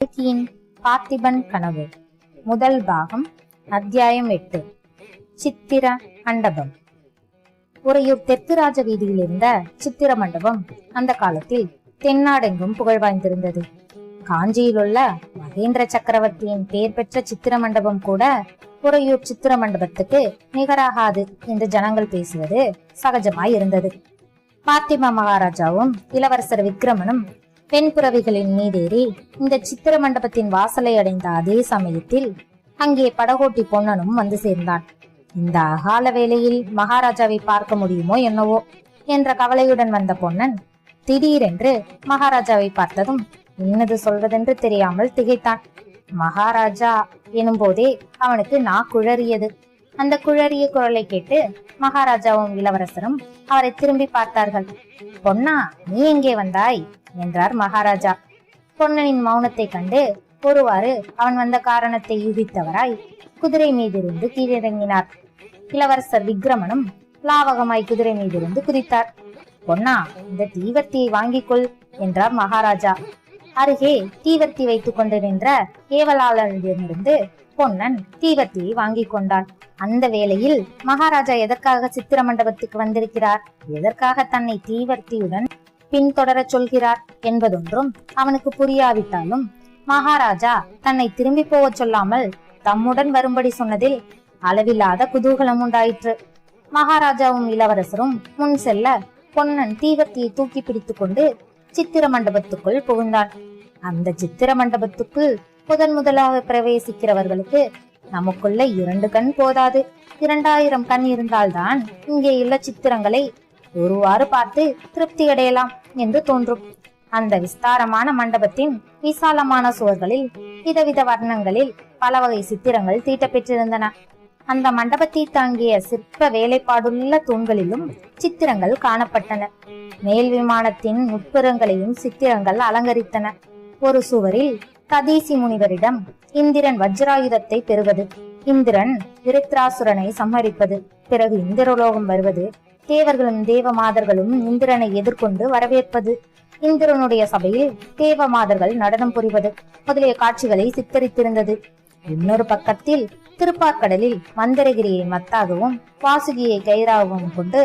இலக்கியின் பார்த்திபன் கனவு முதல் பாகம் அத்தியாயம் எட்டு சித்திர மண்டபம். உறையூர் தெற்கு ராஜ வீதியில் இருந்த சித்திர மண்டபம் அந்த காலத்தில் தென்னாடெங்கும் புகழ் வாய்ந்திருந்தது. காஞ்சியில் உள்ள மகேந்திர சக்கரவர்த்தியின் பெயர் பெற்ற சித்திர மண்டபம் கூட உறையூர் சித்திர மண்டபத்துக்கு நிகராகாது என்று ஜனங்கள் பேசுவது சகஜமாய் இருந்தது. பார்த்திப மகாராஜாவும் இளவரசர் விக்ரமனும் பெண் புறவிகளின் மீதேறி இந்த சித்திர மண்டபத்தின் வாசலை அடைந்த அதே சமயத்தில் அங்கே படகோட்டி பொன்னனும் வந்து சேர்ந்தான். இந்த அகால வேளையில் மகாராஜாவை பார்க்க முடியுமோ என்னவோ என்ற கவலையுடன் வந்த பொன்னன் திடீரென்று மகாராஜாவை பார்த்ததும் என்னது சொல்வதென்று தெரியாமல் திகைத்தான். மகாராஜா எனும் போதே அவனுக்கு நா குழறியது அந்த குழறிய குரலை கேட்டு மகாராஜாவும் இளவரசரும் அவரை திரும்பி பார்த்தார்கள். பொன்னா நீ எங்கே வந்தாய்? என்றார் மகாராஜா. பொன்னனின் மௌனத்தை கண்டு ஒருவாறு அவன் வந்த காரணத்தை யூகித்தவராய் குதிரை மீதிருந்து கீழிறங்கினார். இளவரசர் விக்ரமனும் லாவகமாய் குதிரை மீதிருந்து குதித்தார். பொன்னா இந்த தீவர்த்தியை வாங்கிக் கொள் என்றார் மகாராஜா. அருகே தீவர்த்தி வைத்துக் கொண்டு நின்ற ஏவலாளரிடமிருந்து பொன்னன் தீவர்த்தியை வாங்கிக் கொண்டான். அந்த வேளையில் மகாராஜா எதற்காக சித்திர மண்டபத்துக்கு வந்திருக்கிறார்? எதற்காக தன்னை தீவர்த்தியுடன் பின்தொடரச் சொல்கிறார் என்பதொன்றும் அவனுக்கு புரியாவிட்டாலும் மகாராஜா தன்னை திரும்பி போகச் சொல்லாமல் தம்முடன் வரும்படி சொன்னதில் அளவில்லாத குதூகலம் உண்டாயிற்று. மகாராஜாவும் இளவரசரும் முன் செல்ல பொன்னன் தீவர்த்தியை தூக்கி பிடித்துக் கொண்டு சித்திர மண்டபத்துக்குள் புகுந்தான். அந்த சித்திர மண்டபத்துக்குள் முதன் முதலாக பிரவேசிக்கிறவர்களுக்கு நமக்குள்ள இரண்டு கண் போதாது. இரண்டாயிரம் கண் இருந்தால்தான் இங்கே உள்ள சித்திரங்களை ஒருவாறு பார்த்து திருப்தி அடையலாம் என்று தோன்றும். அந்த விஸ்தாரமான மண்டபத்தின் விசாலமான சுவர்களில் விதவித வர்ணங்களில் பல வகை சித்திரங்கள் தீட்டப்பெற்றிருந்தன. அந்த மண்டபத்தை தாங்கிய சிற்ப வேலைப்பாடுள்ள தூண்களிலும் சித்திரங்கள் காணப்பட்டன. மேல் விமானத்தின் உட்புறங்களையும் சித்திரங்கள் அலங்கரித்தன. ஒரு சுவரில் கதீசி முனிவரிடம் இந்திரன் வஜ்ராயுதத்தை பெறுவது இந்திரன் விருத்ராசுரனை சம்ஹரிப்பது பிறகு இந்திரலோகம் வருவது தேவர்களும் தேவமாதர்களும் இந்திரனை எதிர்கொண்டு வரவேற்பது இந்திரனுடைய சபையில் தேவமாதர்கள் நடனம் புரிவது முதலிய காட்சிகளை சித்தரித்திருந்தது. இன்னொரு பக்கத்தில் திருப்பார்கடலில் மந்திரகிரியை மத்தாகவும் வாசுகியை கைராகவும் கொண்டு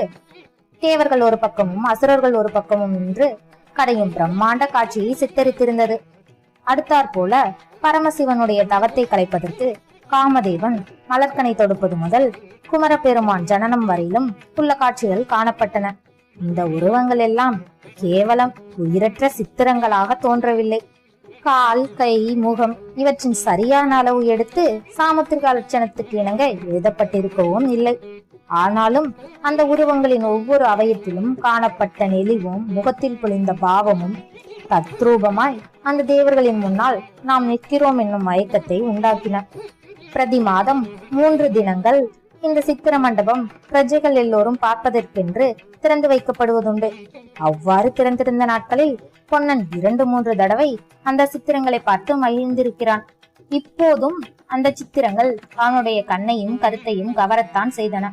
தேவர்கள் ஒரு பக்கமும் அசுரர்கள் ஒரு பக்கமும் நின்று கடையும் பிரம்மாண்ட காட்சியை சித்தரித்திருந்தது. அடுத்தாற் போல பரமசிவனுடைய தவத்தை கலைப்பதற்கு காமதேவன் மலர்கனை தொடுப்பது முதல் குமரப்பெருமான் ஜனனம் வரையிலும் உள்ள காட்சிகள் காணப்பட்டன. இந்த உருவங்கள் எல்லாம் கேவலம் உயிரற்ற சித்திரங்களாக தோன்றவில்லை. கால் கை முகம் இவற்றின் சரியான அளவு எடுத்து சாமுத்திரிக லட்சணத்துக்கு இணங்க எழுதப்பட்டிருக்கவும் இல்லை. ஆனாலும் அந்த உருவங்களின் ஒவ்வொரு அவயத்திலும் காணப்பட்ட நெளிவும் முகத்தில் பொழிந்த பாவமும் தத்ரூபமாய் அந்த தேவர்களின் முன்னால் நாம் நிற்கிறோம் என்னும் மயக்கத்தை உண்டாக்கின. பிரதி மாதம் மூன்று தினங்கள். இந்த சித்திர மண்டபம் பிரஜைகள் எல்லோரும் பார்ப்பதற்கென்று திறந்து வைக்கப்படுவதுண்டு. அவ்வாறு திறந்திருந்த நாட்களில் பொன்னன் இரண்டு மூன்று தடவை அந்த சித்திரங்களை பார்த்து மகிழ்ந்திருக்கிறான். இப்போதும் அந்த சித்திரங்கள் அவனுடைய கண்ணையும் கருத்தையும் கவரத்தான் செய்தன.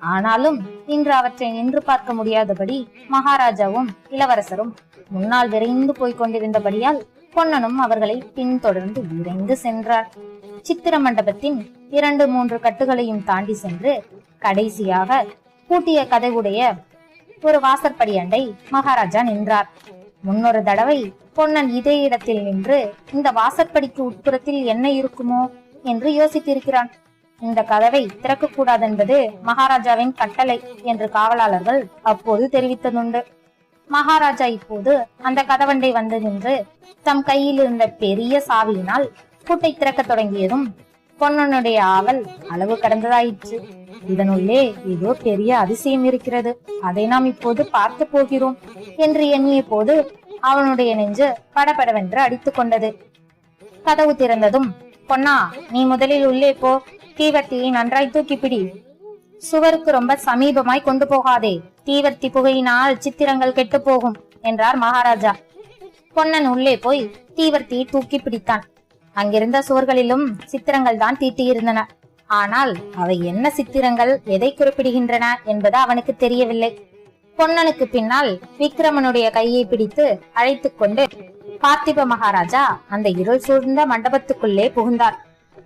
ஆனாலும் இன்று அவற்றை நின்று பார்க்க முடியாதபடி மகாராஜாவும் இளவரசரும் முன்னால் விரைந்து போய்க் கொண்டிருந்தபடியால் பொன்னனும் அவர்களை பின்தொடர்ந்து விரைந்து சென்றார். சித்திர மண்டபத்தின் இரண்டு மூன்று கட்டுகளையும் தாண்டி சென்று கடைசியாக பூட்டிய கதைவுடைய ஒரு வாசற்படி அண்டை மகாராஜா நின்றார். முன்னொரு தடவை பொன்னன் இதே இடத்தில் நின்று இந்த வாசற்படிக்கு உட்புறத்தில் என்ன இருக்குமோ? என்று யோசித்திருக்கிறான். இந்த கதவை திறக்கக்கூடாதென்பது மகாராஜாவின் கட்டளை என்று காவலாளர்கள் அப்போது தெரிவித்ததுண்டு. மகாராஜா இப்போது அந்த கதவண்டை வந்து நின்று தம் கையில் இருந்த பெரிய சாவியினால் பூட்டை திறக்கத் தொடங்கியதும் பொன்னனுடைய ஆவல் அளவு கடந்ததாயிற்று. இதனுள்ளே ஏதோ பெரிய அதிசயம் இருக்கிறது. அதை நாம் இப்போது பார்த்து போகிறோம் என்று எண்ணிய போது அவனுடைய நெஞ்சு படபடவென்று அடித்துக் கொண்டது. கதவு திறந்ததும் பொன்னா நீ முதலில் உள்ளே போ. தீவர்த்தியை நன்றாய் தூக்கி பிடி. சுவருக்கு ரொம்ப சமீபமாய் கொண்டு போகாதே. தீவர்த்தி புகையினால் சித்திரங்கள் கெட்டு போகும் என்றார் மகாராஜா. பொன்னன் உள்ளே போய் தீவர்த்தியை தூக்கி பிடித்தான். அங்கிருந்த சுவர்களிலும் சித்திரங்கள் தான் தீட்டியிருந்தன. ஆனால் அவை என்ன சித்திரங்கள் எதை குறிப்பிடுகின்றன என்பது அவனுக்கு தெரியவில்லை. பொன்னனுக்கு பின்னால் விக்ரமனுடைய கையை பிடித்து அழைத்து கொண்டு பார்த்திப மகாராஜா அந்த இருள் சூழ்ந்த மண்டபத்துக்குள்ளே புகுந்தார்.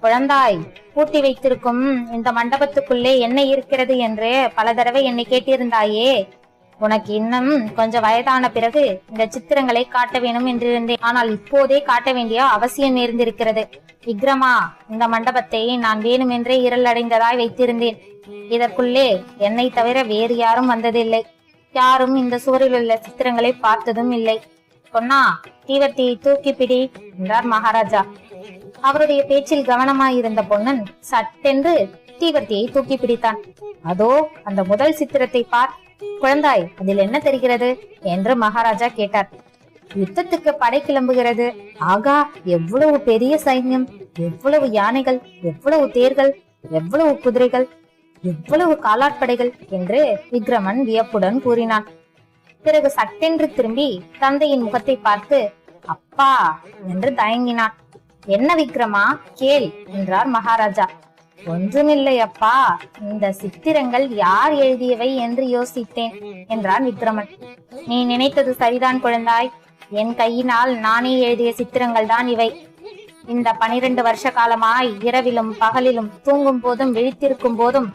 குழந்தாய் பூட்டி வைத்திருக்கும் இந்த மண்டபத்துக்குள்ளே என்ன இருக்கிறது என்று பல தடவை என்னை கேட்டிருந்தாயே உனக்கு இன்னும் கொஞ்சம் வயதான பிறகு இந்த சித்திரங்களை காட்ட வேணும் என்றிருந்தேன். ஆனால் இப்போதே காட்ட வேண்டிய அவசியம் நேர்ந்திருக்கிறது. விக்ரமா இந்த மண்டபத்தை நான் வேணுமென்றே இருள் வைத்திருந்தேன். இதற்குள்ளே என்னை தவிர வேறு யாரும் வந்ததில்லை. யாரும் இந்த சுவரில் உள்ள சித்திரங்களை பார்த்ததும் இல்லை. பொன்னா தீவர்த்தியை தூக்கி பிடி என்றார் மகாராஜா. அவருடைய பேச்சில் கவனமாயிருந்த பொன்னன் சட்டென்று தீவர்த்தியை தூக்கி பிடித்தான். அதோ அந்த முதல் சித்திரத்தை பார். குழந்தாய் அதில் என்ன தெரிகிறது? என்று மகாராஜா கேட்டார். யுத்தத்துக்கு படை கிளம்புகிறது. ஆகா எவ்வளவு பெரிய சைன்யம் எவ்வளவு யானைகள் எவ்வளவு தேர்கள் எவ்வளவு குதிரைகள் எவ்வளவு காலாட்படைகள் என்று விக்ரமன் வியப்புடன் கூறினான். பிறகு சட்டென்று திரும்பி தந்தையின் முகத்தை பார்த்து அப்பா என்று தயங்கினான். என்ன விக்ரமா? கேள் என்றார் மகாராஜா. ஒன்றுமில்லை அப்பா இந்த சித்திரங்கள் யார் எழுதியவை என்று யோசித்தேன் என்றான் விக்ரமன். நீ நினைத்தது சரிதான் குழந்தாய். என் கையினால் நானே எழுதிய சித்திரங்கள் தான் இவை. இந்த பனிரெண்டு வருஷ காலமாய் இரவிலும் பகலிலும் தூங்கும் போதும் விழித்திருக்கும் போதும்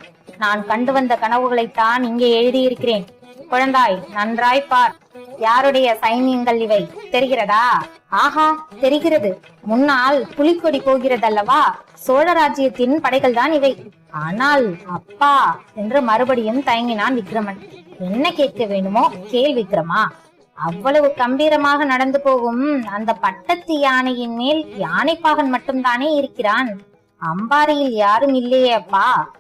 நான் கண்டு வந்த கனவுகளைத்தான் இங்கே எழுதியிருக்கிறேன். குழந்தாய் நன்றாய் பார். யாருடைய சைன்யங்கள் இவை? தெரிகிறதா? ஆஹா தெரிகிறது. முன்னால் புலிக்கொடி போகிறதல்லவா? சோழ ராஜ்யத்தின் படைகள் தான் இவை. ஆனால் அப்பா என்று மறுபடியும் தயங்கினான் விக்ரமன். என்ன கேட்க வேண்டுமோ கேள் விக்ரமா. அவ்வளவு கம்பீரமாக நடந்து போகும் அந்த பட்டத்து யானையின் மேல் யானைப்பாகன் மட்டும்தானே இருக்கிறான்? அம்பாரியில் யாரும் இல்லையே அப்பா.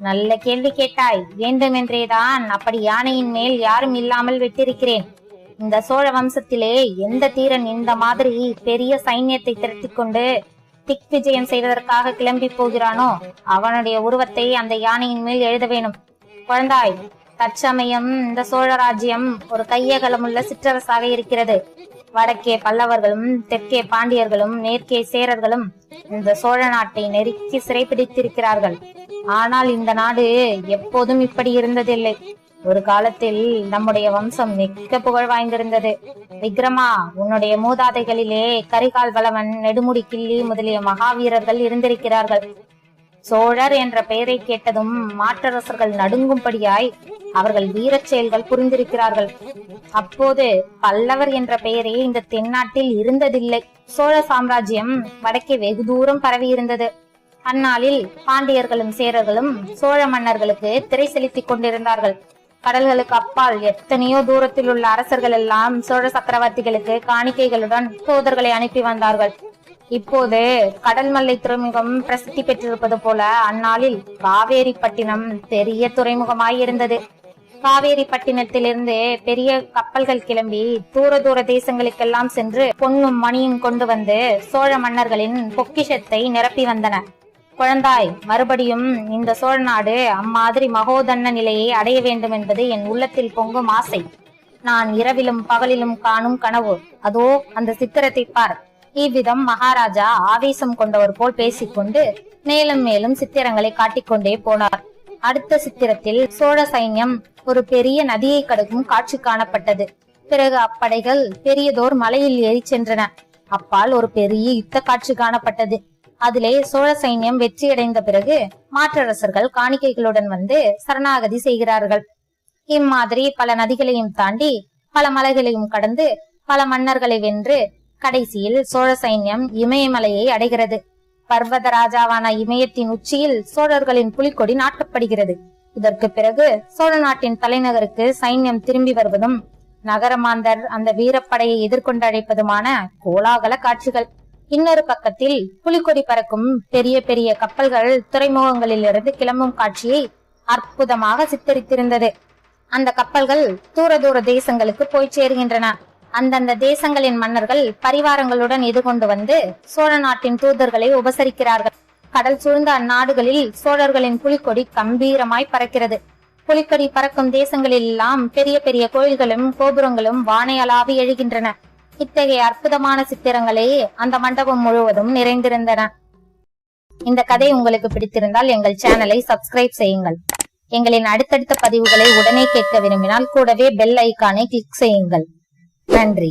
நல்ல கேள்வி கேட்டாய். வேண்டுமென்றேதான். அப்படி யானையின் மேல் யாரும் இல்லாமல் விட்டிருக்கிறேன். இந்த சோழ வம்சத்திலே எந்த தீரன் இந்த மாதிரி பெரிய சைன்யத்தை திரட்டி கொண்டு திக் விஜயம் செய்வதற்காக கிளம்பி போகிறானோ அவனுடைய உருவத்தை அந்த யானையின் மேல் எழுத வேணும். குழந்தாய் தற்சமயம் இந்த சோழ ராஜ்யம் ஒரு கையகலமுள்ள சிற்றரசாக இருக்கிறது. வடக்கே பல்லவர்களும் தெற்கே பாண்டியர்களும் மேற்கே சேரர்களும் இந்த சோழ நாட்டை நெருக்கி சிறைப்பிடித்திருக்கிறார்கள் ஆனால் இந்த நாடு எப்போதும் இப்படி இருந்ததில்லை. ஒரு காலத்தில் நம்முடைய வம்சம் மிக்க புகழ் வாய்ந்திருந்தது. விக்ரமா உன்னுடைய மூதாதைகளிலே கரிகால் வளவன் நெடுமுடி கிள்ளி முதலிய மகாவீரர்கள் இருந்திருக்கிறார்கள். சோழர் என்ற பெயரை கேட்டதும் மாற்றரசர்கள் நடுங்கும்படியாய் அவர்கள் வீரச் செயல்கள் புரிந்திருக்கிறார்கள். அப்போது பல்லவர் என்ற பெயரே இந்த தென்னாட்டில் இருந்ததில்லை. சோழ சாம்ராஜ்யம் வடக்கே வெகு தூரம் பரவி இருந்தது அந்நாளில் பாண்டியர்களும் சேரர்களும் சோழ மன்னர்களுக்கு திரை செலுத்திக் கொண்டிருந்தார்கள். கடல்களுக்கு அப்பால் எத்தனையோ தூரத்தில் உள்ள அரசர்கள் எல்லாம் சோழ சக்கரவர்த்திகளுக்கு காணிக்கைகளுடன் தூதர்களை அனுப்பி வந்தார்கள். இப்போது கடல் மல்லை துறைமுகம் பிரசித்தி பெற்றிருப்பது போல அந்நாளில் காவேரிப்பட்டினம் பெரிய துறைமுகமாய் இருந்தது. காவேரிப்பட்டினத்திலிருந்து பெரிய கப்பல்கள் கிளம்பி தூர தூர தேசங்களுக்கெல்லாம் சென்று பொன்னும் மணியும் கொண்டு வந்து சோழ மன்னர்களின் பொக்கிஷத்தை நிரப்பி வந்தன. குழந்தாய் மறுபடியும் இந்த சோழ நாடு அம்மாதிரி மகோதன்ன நிலையை அடைய வேண்டும் என்பது என் உள்ளத்தில் பொங்கும் ஆசை. நான் இரவிலும் பகலிலும் காணும் கனவு. அதோ அந்த சித்திரத்தை பார். இவ்விதம் மகாராஜா ஆவேசம் கொண்டவர் போல் பேசிக்கொண்டு மேலும் மேலும் சித்திரங்களை காட்டிக்கொண்டே போனார். அடுத்த சித்திரத்தில் சோழ சைன்யம் ஒரு பெரிய நதியை கடக்கும் காட்சி காணப்பட்டது. பிறகு அப்படைகள் பெரியதோர் மலையில் ஏறி சென்றன. அப்பால் ஒரு பெரிய யுத்த காட்சி காணப்பட்டது. அதிலே சோழ சைன்யம் வெற்றியடைந்த பிறகு மாற்றரசர்கள் காணிக்கைகளுடன் வந்து சரணாகதி செய்கிறார்கள். இம்மாதிரி பல நதிகளையும் தாண்டி பல மலைகளையும் கடந்து பல மன்னர்களை வென்று கடைசியில் சோழ சைன்யம் இமயமலையை அடைகிறது. பர்வத ராஜாவான இமயத்தின் உச்சியில் சோழர்களின் புலிக்கொடி நாட்டப்படுகிறது. இதற்கு பிறகு சோழ நாட்டின் தலைநகருக்கு சைன்யம் திரும்பி வருவதும் நகரமாந்தர் அந்த வீரப்படையை எதிர்கொண்டு அழைப்பதுமான கோலாகல காட்சிகள். இன்னொரு பக்கத்தில் புலிக்கொடி பறக்கும் பெரிய பெரிய கப்பல்கள் துறைமுகங்களில் இருந்து கிளம்பும் காட்சியை அற்புதமாக சித்தரித்திருந்தது. அந்த கப்பல்கள் தூர தூர தேசங்களுக்கு போய் சேருகின்றன. அந்தந்த தேசங்களின் மன்னர்கள் பரிவாரங்களுடன் எதிர்கொண்டு வந்து சோழ நாட்டின் தூதர்களை உபசரிக்கிறார்கள். கடல் சூழ்ந்த அந்நாடுகளில் சோழர்களின் புலிக்கொடி கம்பீரமாய் பறக்கிறது. புலிக்கொடி பறக்கும் தேசங்களில் எல்லாம் பெரிய பெரிய கோயில்களும் கோபுரங்களும் வானையளாவி எழுகின்றன. இத்தகைய அற்புதமான சித்திரங்களே அந்த மண்டபம் முழுவதும் நிறைந்திருந்தன. இந்த கதை உங்களுக்கு பிடித்திருந்தால் எங்கள் சேனலை சப்ஸ்கிரைப் செய்யுங்கள். எங்களின் அடுத்தடுத்த பதிவுகளை உடனே கேட்க விரும்பினால் கூடவே பெல் ஐக்கானை கிளிக் செய்யுங்கள். நன்றி.